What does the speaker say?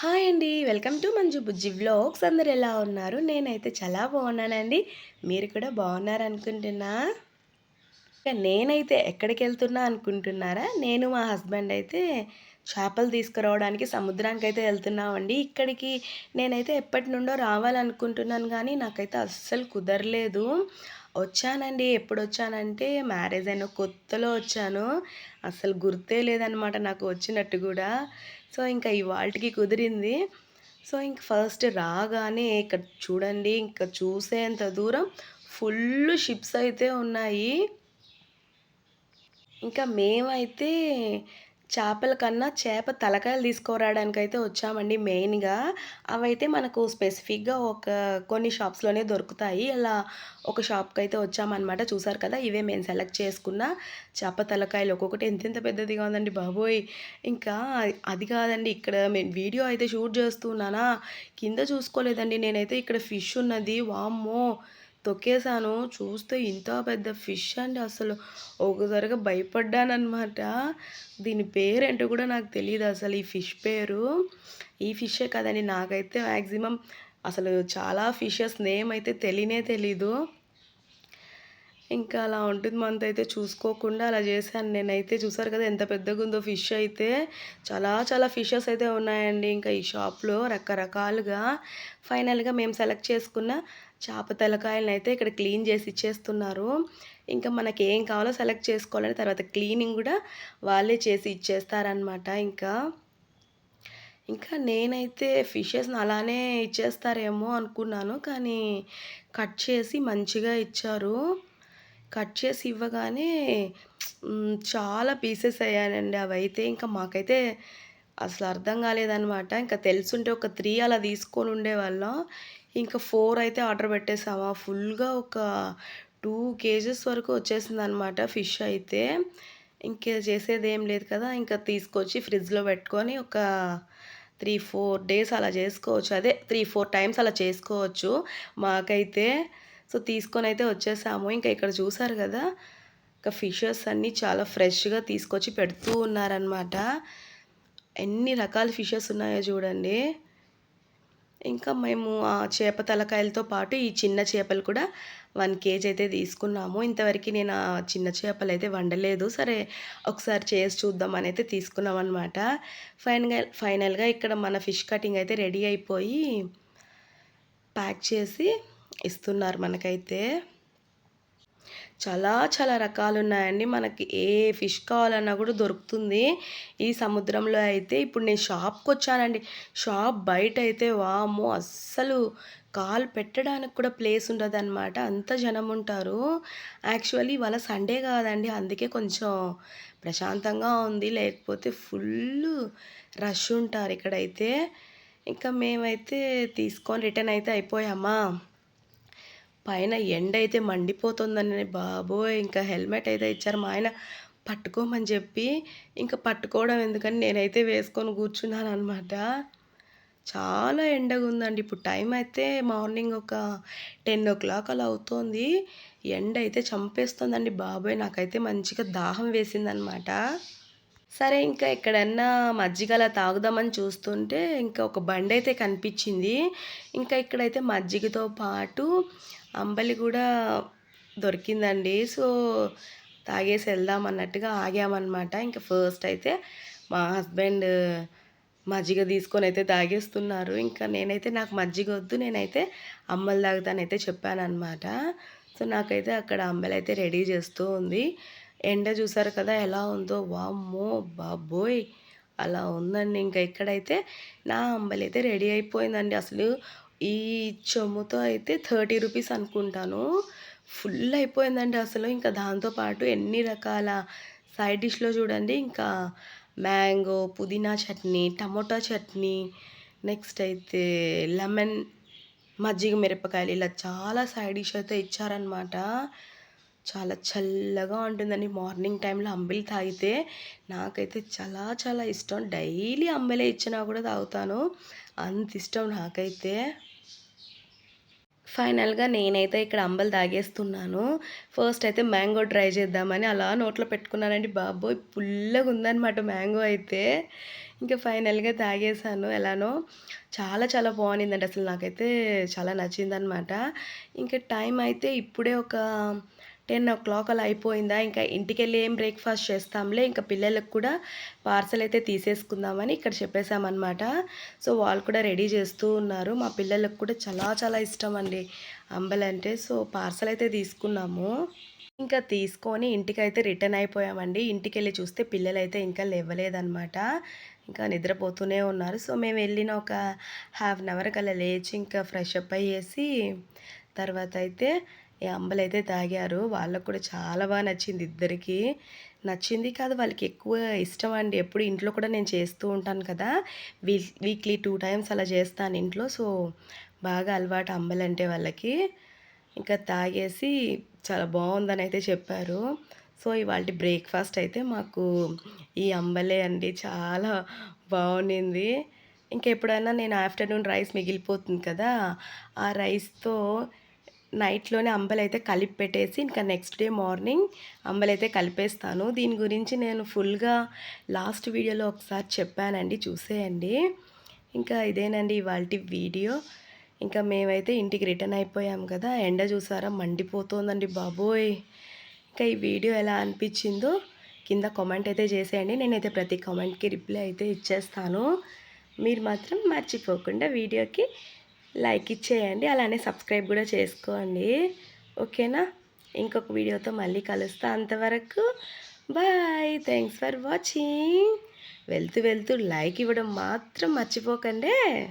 Hi అండి. Welcome to Manju Bujji vlogs. అందరు ఎలా ఉన్నారు? నేనైతే చాలా బాగున్నానండి. మీరు కూడా బాగున్నారు అనుకుంటున్నా నేనైతే ఎక్కడికి వెళ్తున్నా అనుకుంటున్నారా? నేను మా హస్బెండ్ అయితే చేపలు తీసుకురావడానికి సముద్రానికి అయితే వెళ్తున్నామండి. ఇక్కడికి నేనైతే ఎప్పటి నుండో రావాలనుకుంటున్నాను కానీ నాకైతే అస్సలు కుదరలేదు. వచ్చానండి. ఎప్పుడు వచ్చానంటే మ్యారేజ్ అయిన కొత్తలో వచ్చాను. అసలు గుర్తే లేదనమాట నాకు వచ్చినట్టు కూడా. సో ఇంకా ఇవాళకి కుదిరింది. సో ఇంక ఫస్ట్ రాగానే ఇక్కడ చూడండి ఇంకా చూసేంత దూరం ఫుల్ షిప్స్ అయితే ఉన్నాయి. ఇంకా మేమైతే చేపల కన్నా చేప తలకాయలు తీసుకురావడానికి అయితే వచ్చామండి మెయిన్గా. అవైతే మనకు స్పెసిఫిక్గా ఒక కొన్ని షాప్స్లోనే దొరుకుతాయి. అలా ఒక షాప్కి అయితే వచ్చామన్నమాట. చూసారు కదా ఇవే మేము సెలెక్ట్ చేసుకున్న చేప తలకాయలు. ఒక్కొక్కటి ఎంతెంత పెద్దదిగా ఉందండి బాబోయ్! ఇంకా అది కాదండి ఇక్కడ మేము వీడియో అయితే షూట్ చేస్తున్నానా? కింద చూసుకోలేదండి. నేనైతే ఇక్కడ ఫిష్ ఉన్నది. వామ్మో! తొక్కేసాను చూస్తే ఇంత పెద్ద ఫిష్ అండి అసలు. ఒకసారిగా భయపడ్డానమాట దీని పేరేంటో కూడా నాకు తెలియదు అసలు ఈ ఫిష్ పేరు. ఈ ఫిషే కదండి నాకైతే మ్యాక్సిమం అసలు చాలా ఫిషెస్ నేమ్ అయితే తెలియనే తెలీదు. ఇంకా అలా ఉంటుంది మంత్ అయితే చూసుకోకుండా అలా చేశాను. నేనైతే చూసారు కదా ఎంత పెద్దగా ఉందో ఫిష్ అయితే. చాలా చాలా ఫిషెస్ అయితే ఉన్నాయండి. ఇంకా ఈ షాప్లో రకరకాలుగా ఫైనల్గా మేము సెలెక్ట్ చేసుకున్న చేప తలకాయలను అయితే ఇక్కడ క్లీన్ చేసి ఇచ్చేస్తున్నారు. ఇంకా మనకి ఏం కావాలో సెలెక్ట్ చేసుకోవాలని తర్వాత క్లీనింగ్ కూడా వాళ్ళే చేసి ఇచ్చేస్తారనమాట ఇంకా. ఇంకా నేనైతే ఫిషెస్ని అలానే ఇచ్చేస్తారేమో అనుకున్నాను కానీ కట్ చేసి మంచిగా ఇచ్చారు. కట్ చేసి ఇవ్వగానే చాలా పీసెస్ అయ్యానండి అవైతే. ఇంకా మాకైతే అసలు అర్థం కాలేదనమాట ఇంకా తెలుసుంటే ఒక త్రీ అలా తీసుకొని ఉండేవాళ్ళం. ఇంకా ఫోర్ అయితే ఆర్డర్ పెట్టేసామా ఫుల్గా ఒక టూ కేజెస్ వరకు వచ్చేసింది అనమాట ఫిష్ అయితే. ఇంకా చేసేది ఏం లేదు కదా ఇంకా తీసుకొచ్చి ఫ్రిడ్జ్లో పెట్టుకొని ఒక త్రీ ఫోర్ డేస్ అలా చేసుకోవచ్చు. అదే త్రీ ఫోర్ టైమ్స్ అలా చేసుకోవచ్చు మాకైతే. సో తీసుకొని అయితే వచ్చేసాము. ఇంకా ఇక్కడ చూసారు కదా ఇంకా ఫిషెస్ అన్నీ చాలా ఫ్రెష్గా తీసుకొచ్చి పెడుతూ ఉన్నారనమాట ఎన్ని రకాల ఫిషెస్ ఉన్నాయో చూడండి. ఇంకా మేము ఆ చేప తలకాయలతో పాటు ఈ చిన్న చేపలు కూడా వన్ కేజీ అయితే తీసుకున్నాము. ఇంతవరకు నేను ఆ చిన్న చేపలు అయితే వండలేదు. సరే ఒకసారి చేసి చూద్దామని అయితే తీసుకున్నాం అనమాట ఫైనల్గా ఫైనల్గా ఇక్కడ మన ఫిష్ కటింగ్ అయితే రెడీ అయిపోయి ప్యాక్ చేసి ఇస్తున్నారు మనకైతే. చాలా చాలా రకాలు ఉన్నాయండి మనకి ఏ ఫిష్ కావాలన్నా కూడా దొరుకుతుంది. ఈ సముద్రంలో అయితే ఇప్పుడు నేను షాప్కి వచ్చానండి. షాప్ బయట అయితే వాము అస్సలు కాలు పెట్టడానికి కూడా ప్లేస్ ఉండదు అనమాట అంత జనం ఉంటారు. యాక్చువల్లీ ఇవాళ సండే కాదండి. అందుకే కొంచెం ప్రశాంతంగా ఉంది. లేకపోతే ఫుల్ రష్ ఉంటారు ఇక్కడైతే. ఇంకా మేమైతే తీసుకొని రిటర్న్ అయితే అయిపోయామా? పైన ఎండ అయితే మండిపోతుందని బాబోయ్ ఇంకా హెల్మెట్ అయితే ఇచ్చారు మా ఆయన. పట్టుకోమని చెప్పి ఇంకా పట్టుకోవడం ఎందుకని నేనైతే వేసుకొని కూర్చున్నాను అనమాట చాలా ఎండగా ఉందండి ఇప్పుడు టైం అయితే మార్నింగ్ ఒక టెన్ ఓ క్లాక్ అలా అవుతోంది. ఎండ అయితే చంపేస్తుందండి బాబోయ్ నాకైతే మంచిగా దాహం వేసిందనమాట సరే ఇంకా ఎక్కడన్నా మజ్జిగలా తాగుదామని చూస్తుంటే ఇంకా ఒక బండి అయితే కనిపించింది. ఇంకా ఇక్కడైతే మజ్జిగతో పాటు అంబలి కూడా దొరికిందండి. సో తాగేసి వెళ్దాం అన్నట్టుగా ఆగామన్నమాట. ఇంకా ఫస్ట్ అయితే మా హస్బెండ్ మజ్జిగ తీసుకొని అయితే తాగేస్తున్నారు. ఇంకా నేనైతే నాకు మజ్జిగ వద్దు నేనైతే అమ్మలు తాగుతానైతే చెప్పానమాట సో నాకైతే అక్కడ అంబలి అయితే రెడీ చేస్తూ ఉంది. ఎండ చూసారు కదా ఎలా ఉందో వామ్మో బాబోయ్! అలా ఉందండి. ఇంకా ఇక్కడైతే నా అంబలి అయితే రెడీ అయిపోయిందండి. అసలు ఈ చెమ్ముతో అయితే థర్టీ రూపీస్ అనుకుంటాను. ఫుల్ అయిపోయిందండి అసలు. ఇంకా దాంతోపాటు ఎన్ని రకాల సైడ్ డిష్లో చూడండి. ఇంకా మ్యాంగో పుదీనా చట్నీ టమోటా చట్నీ నెక్స్ట్ అయితే లెమన్ మజ్జిగ మిరపకాయలు ఇలా చాలా సైడ్ డిష్ అయితే ఇచ్చారనమాట చాలా చల్లగా ఉంటుందండి. మార్నింగ్ టైంలో అంబిలి తాగితే నాకైతే చాలా చాలా ఇష్టం. డైలీ అంబలే ఇచ్చినా కూడా తాగుతాను. అంత ఇష్టం నాకైతే. ఫైనల్గా నేనైతే ఇక్కడ అంబలు తాగేస్తున్నాను. ఫస్ట్ అయితే మ్యాంగో ట్రై చేద్దామని అలా నోట్లో పెట్టుకున్నానండి బాబోయ్. పుల్లగా ఉందనమాట మ్యాంగో అయితే. ఇంకా ఫైనల్‌గా తాగేసాను ఎలానో. చాలా చాలా బావుండిందండి. అసలు నాకైతే చాలా నచ్చిందనమాట. ఇంకా టైం అయితే ఇప్పుడే ఒక 10:00 అలా అయిపోయిందా, ఇంకా ఇంటికెళ్ళి ఏం బ్రేక్‌ఫాస్ట్ చేస్తాంలే, ఇంకా పిల్లలకు కూడా పార్సెల్ అయితే తీసేసుకుందామని ఇక్కడ చెప్పేశామన్నమాట సో, వాళ్ళు కూడా రెడీ చేస్తూ ఉన్నారు. మా పిల్లలకు కూడా చాలా చాలా ఇష్టం అండి అంబలంటే. సో, పార్సెల్ అయితే తీసుకున్నాము. ఇంకా తీసుకొని ఇంటికైతే రిటర్న్ అయిపోయామండి. ఇంటికెళ్ళి చూస్తే పిల్లలైతే ఇంకా లేవలేదన్నమాట ఇంకా నిద్రపోతూనే ఉన్నారు. సో, మేము వెళ్ళిన ఒక హాఫ్ అన్ అవర్ కల్లా లేచి ఇంకా ఫ్రెష్ అప్ అయ్యేసి తర్వాత అయితే ఈ అంబలైతే తాగారు. వాళ్ళకి కూడా చాలా బాగా నచ్చింది ఇద్దరికీ. నచ్చింది కాదు వాళ్ళకి ఎక్కువ ఇష్టం అండి. ఎప్పుడు ఇంట్లో కూడా నేను చేస్తూ ఉంటాను కదా! వీక్ వీక్లీ టూ టైమ్స్ అలా చేస్తాను ఇంట్లో. సో, బాగా అలవాటు అంబలంటే వాళ్ళకి. ఇంకా తాగేసి చాలా బాగుందని అయితే చెప్పారు. సో, ఇవాళ బ్రేక్‌ఫాస్ట్ అయితే మాకు ఈ అంబలే అండి. చాలా బాగుంది ఇంకా ఎప్పుడైనా నేను ఆఫ్టర్‌నూన్ రైస్ మిగిలిపోతుంది కదా! ఆ రైస్‌తో నైట్‌లోనే అంబలైతే కలిపి పెట్టేసి ఇంకా నెక్స్ట్ డే మార్నింగ్ అంబలైతే కలిపేస్తాను. దీని గురించి నేను ఫుల్‌గా లాస్ట్ వీడియోలో ఒకసారి చెప్పానండి చూసేయండి. ఇంకా ఇదేనండి ఇవాళ వీడియో. ఇంకా మేమైతే ఇంటికి రిటర్న్ అయిపోయాం కదా! ఎండ చూసారా మండిపోతోందండి బాబోయ్! ఇంకా ఈ వీడియో ఎలా అనిపించిందో కింద కామెంట్ అయితే చేసేయండి. నేనైతే ప్రతి కామెంట్‌కి రిప్లై అయితే ఇచ్చేస్తాను. మీరు మాత్రం మర్చిపోకుండా వీడియోకి లైక్ ఇచ్చేయండి. అలానే సబ్స్క్రైబ్ కూడా చేసుకోండి. ఓకేనా? ఇంకొక వీడియోతో మళ్ళీ కలుస్తా. అంతవరకు బాయ్. Thanks for watching. వెళ్తూ వెళ్తూ లైక్ ఇవ్వడం మాత్రం మర్చిపోకండే.